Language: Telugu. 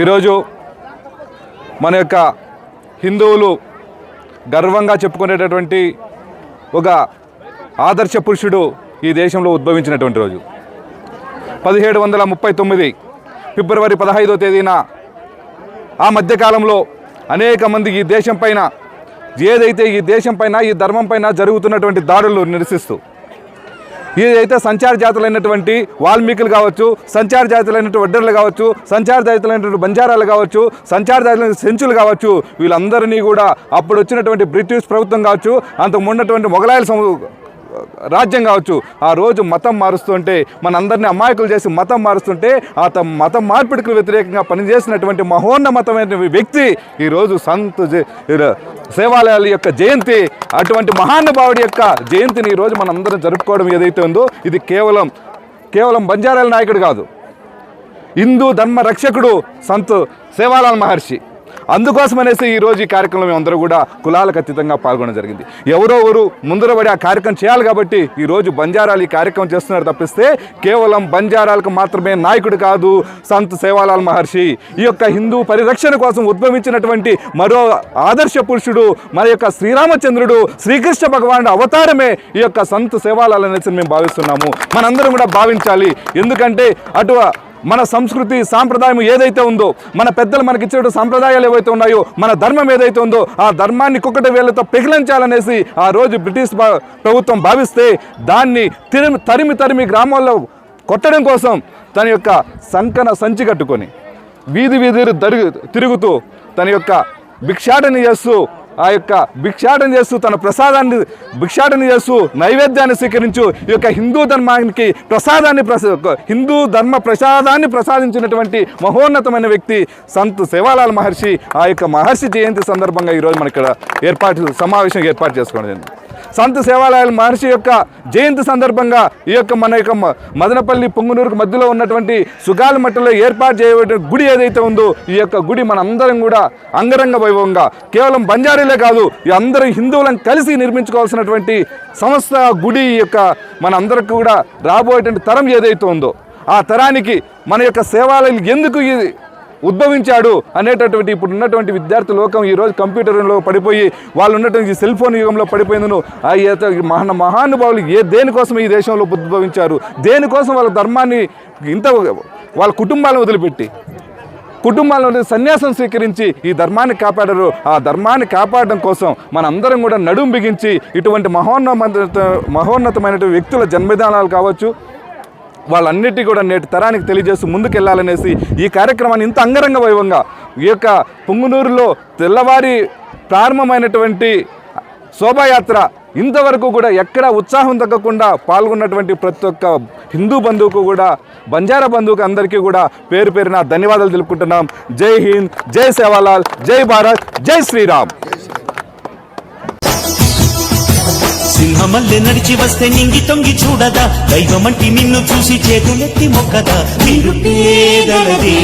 ఈరోజు మన యొక్క హిందువులు గర్వంగా చెప్పుకునేటటువంటి ఒక ఆదర్శ పురుషుడు ఈ దేశంలో ఉద్భవించినటువంటి రోజు. పదిహేడు వందల ముప్పై తొమ్మిది ఫిబ్రవరి పదహైదో తేదీన ఆ మధ్యకాలంలో అనేక మంది ఈ దేశం పైన ఏదైతే ఈ దేశం పైన ఈ ధర్మం పైన జరుగుతున్నటువంటి దాడులు నిరసిస్తూ ఏదైతే సంచార జాతులైనటువంటి వాల్మీకులు కావచ్చు సంచార జాతులైనటువంటి వడ్డర్లు కావచ్చు సంచార జాతులైనటువంటి బంజారాలు కావచ్చు సంచార జాతులైన సెంచులు కావచ్చు వీళ్ళందరినీ కూడా అప్పుడు వచ్చినటువంటి బ్రిటిష్ ప్రభుత్వం కావచ్చు అంతకు ఉన్నటువంటి మొఘలాయల రాజ్యం కావచ్చు. ఆ రోజు మతం మారుస్తుంటే మనందరినీ అమాయకులు చేసి మతం మారుస్తుంటే ఆ తమ మతం మార్పిడికి వ్యతిరేకంగా పనిచేసినటువంటి మహోన్నతమైన వ్యక్తి ఈరోజు సంత్ సేవాలయాల యొక్క జయంతి అటువంటి మహానుభావుడి యొక్క జయంతిని ఈరోజు మనందరం జరుపుకోవడం ఏదైతే ఉందో ఇది కేవలం కేవలం బంజారాల నాయకుడు కాదు. హిందూ ధర్మ రక్షకుడు సంత్ సేవాలాల్ మహర్షి. అందుకోసమనేసి ఈరోజు ఈ కార్యక్రమం అందరూ కూడా కులాలకు అతీతంగా పాల్గొనడం జరిగింది. ఎవరో ఎవరు ముందర పడి ఆ కార్యక్రమం చేయాలి కాబట్టి ఈరోజు బంజారాలు ఈ కార్యక్రమం చేస్తున్నారు తప్పిస్తే కేవలం బంజారాలకు మాత్రమే నాయకుడు కాదు సంత్ సేవాలాల్ మహర్షి. ఈ యొక్క హిందూ పరిరక్షణ కోసం ఉద్భవించినటువంటి మరో ఆదర్శ పురుషుడు మన యొక్క శ్రీరామచంద్రుడు శ్రీకృష్ణ భగవానుడు అవతారమే ఈ యొక్క సంత్ సేవాలాల్ అనేసి మేము భావిస్తున్నాము. మనందరం కూడా భావించాలి. ఎందుకంటే అటు మన సంస్కృతి సాంప్రదాయం ఏదైతే ఉందో మన పెద్దలు మనకి ఇచ్చిన సాంప్రదాయాలు ఏవైతే ఉన్నాయో మన ధర్మం ఏదైతే ఉందో ఆ ధర్మాన్ని కుక్కటి వేళ్ళతో పెగిలించాలనేసి ఆ రోజు బ్రిటిష్ భా- ప్రభుత్వం భావిస్తే దాన్ని తిరిమి తరిమి తరిమి గ్రామాల్లో కొట్టడం కోసం తన యొక్క సంకన సంచి కట్టుకొని వీధి వీధి దరుగు తిరుగుతూ తన యొక్క భిక్షాటన చేస్తూ ఆ యొక్క భిక్షాటన చేస్తూ తన ప్రసాదాన్ని భిక్షాటన చేస్తూ నైవేద్యాన్ని స్వీకరించు. ఈ యొక్క హిందూ ధర్మానికి ప్రసాదాన్ని హిందూ ధర్మ ప్రసాదాన్ని ప్రసాదించినటువంటి మహోన్నతమైన వ్యక్తి సంత్ సేవాలాల్ మహర్షి ఆ యొక్క మహర్షి జయంతి సందర్భంగా ఈరోజు మన ఇక్కడ ఏర్పాటు సమావేశం ఏర్పాటు చేసుకోండి సంత సేవాలయాల మహర్షి యొక్క జయంతి సందర్భంగా ఈ యొక్క మన యొక్క మ- మదనపల్లి పొంగునూరుకు మధ్యలో ఉన్నటువంటి సుగాల మట్టలో ఏర్పాటు చేయబడిన గుడి ఏదైతే ఉందో ఈ యొక్క గుడి మన అందరం కూడా అంగరంగ వైభవంగా కేవలం బంజారీలే కాదు ఈ అందరూ హిందువులను కలిసి నిర్మించుకోవాల్సినటువంటి సంస్థ గుడి యొక్క మన అందరికి కూడా రాబోయేటువంటి తరం ఏదైతే ఉందో ఆ తరానికి మన యొక్క సేవాలయాలు ఎందుకు ఇది ఉద్భవించాడు అనేటటువంటి ఇప్పుడు ఉన్నటువంటి విద్యార్థి లోకం ఈరోజు కంప్యూటర్లో పడిపోయి వాళ్ళు ఉన్నటువంటి ఈ సెల్ ఫోన్ యుగంలో పడిపోయిందను ఆ మహా మహానుభావులు ఏ దేనికోసం ఈ దేశంలో ఉద్భవించారు? దేనికోసం వాళ్ళ ధర్మాన్ని ఇంత వాళ్ళ కుటుంబాలను వదిలిపెట్టి కుటుంబాలను సన్యాసం స్వీకరించి ఈ ధర్మాన్ని కాపాడరు. ఆ ధర్మాన్ని కాపాడడం కోసం మనందరం కూడా నడుం బిగించి ఇటువంటి మహోన్నత మహోన్నతమైనటువంటి వ్యక్తుల జన్మదానాలు కావచ్చు వాళ్ళన్నిటి కూడా నేటి తరానికి తెలియజేస్తూ ముందుకెళ్ళాలనేసి ఈ కార్యక్రమాన్ని ఇంత అంగరంగ వైభవంగా ఈ యొక్క పొంగునూరులో తెల్లవారి ప్రారంభమైనటువంటి శోభాయాత్ర ఇంతవరకు కూడా ఎక్కడ ఉత్సాహం తగ్గకుండా పాల్గొన్నటువంటి ప్రతి ఒక్క హిందూ బంధువుకు కూడా బంజారా బంధువుకు అందరికీ కూడా పేరు పేరున ధన్యవాదాలు తెలుపుకుంటున్నాం. జై హింద్ జై సేవాలాల్ జై భారత్ జై శ్రీరామ్. సింహమల్లె నడిచి వస్తే నింగి తొంగి చూడదా? దైవమంటి నిన్ను చూసి చేతులెత్తి మొక్కదా? మీరు పేదలది.